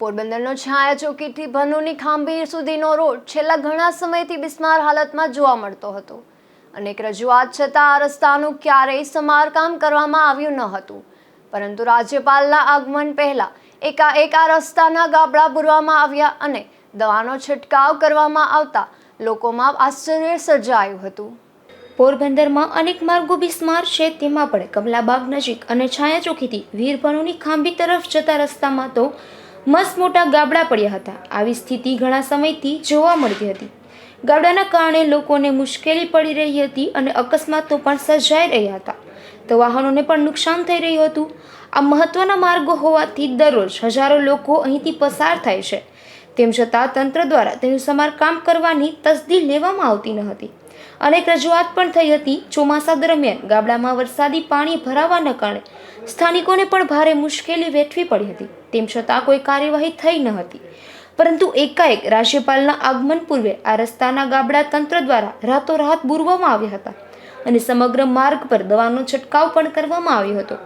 પોરબંદરનો છાયા ચોકીથી ભનુની ખાંભી સુધીનો રોડ છેલ્લા ઘણા સમયથી બિસ્માર હાલતમાં જોવા મળતો હતો. અનેક રજૂઆત છતાં આ રસ્તાનું ક્યારેય સમારકામ કરવામાં આવ્યું ન હતું. પરંતુ રાજ્યપાલના આગમન પહેલા એકાએક આ રસ્તાના ગાબડા બુરવામાં આવ્યા અને દવાનો છંટકાવ કરવામાં આવતા લોકોમાં આશ્ચર્ય સર્જાયું હતું. પોરબંદરમાં અનેક માર્ગો બિસ્માર છે, તેમાં પણ કમલાબાગ નજીક અને છાયા ચોકીથી વીરભણુની ખાંભી તરફ જતા રસ્તામાં તો મસ્ત મોટા ગાબડા પડ્યા હતા. આવી સ્થિતિ ઘણા સમયથી જોવા મળતી હતી. ગાબડાના કારણે લોકોને મુશ્કેલી પડી રહી હતી અને અકસ્માતો પણ સર્જાઈ રહ્યા હતા. તો વાહનોને પણ નુકસાન થઈ રહ્યું હતું. આ મહત્વના માર્ગો હોવાથી દરરોજ હજારો લોકો અહીંથી પસાર થાય છે. તેમ છતાં તંત્ર દ્વારા તેનું સમારકામ કરવાની તસદી લેવામાં આવતી ન હતી. અનેક રજૂઆત પણ થઈ હતી. ચોમાસા દરમિયાન ગાબડામાં વરસાદી પાણી ભરાવાના કારણે સ્થાનિકોને પણ ભારે મુશ્કેલી વેઠવી પડી હતી. તેમ છતાં કોઈ કાર્યવાહી થઈ ન હતી. પરંતુ એકાએક રાજ્યપાલના આગમન પૂર્વે આ રસ્તાના ગાબડા તંત્ર દ્વારા રાતોરાત બુરવામાં આવ્યા હતા અને સમગ્ર માર્ગ પર દવાનો છંટકાવ પણ કરવામાં આવ્યો હતો,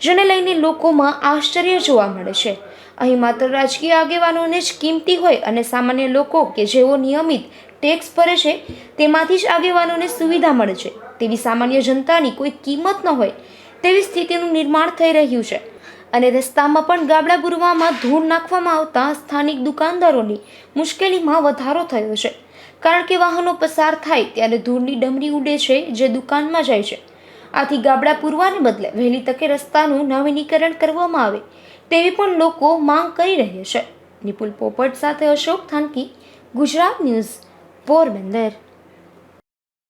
જેને લઈને લોકોમાં આશ્ચર્ય જોવા મળે છે. અહીં માત્ર રાજકીય આગેવાનોને જ કિંમતી હોય અને સામાન્ય લોકો કે જેઓ નિયમિત ટેક્સ ભરે છે, તેમાંથી જ આગેવાનોને સુવિધા મળે છે. તેવી સામાન્ય જનતાની કોઈ કિંમત ન હોય તેવી સ્થિતિનું નિર્માણ થઈ રહ્યું છે. અને રસ્તામાં પણ ગાબડા બુરવામાં ધૂળ નાખવામાં આવતા સ્થાનિક દુકાનદારોની મુશ્કેલીમાં વધારો થયો છે. કારણ કે વાહનો પસાર થાય ત્યારે ધૂળની ડમરી ઉડે છે જે દુકાનમાં જાય છે. આથી ગાબડા પૂરવાને બદલે વહેલી તકે રસ્તાનું નવીનીકરણ કરવામાં આવે તેવી પણ લોકો માંગ કરી રહ્યા છે. નિપુલ પોપટ સાથે અશોક થાનકી, ગુજરાત ન્યૂઝ, પોરબંદર.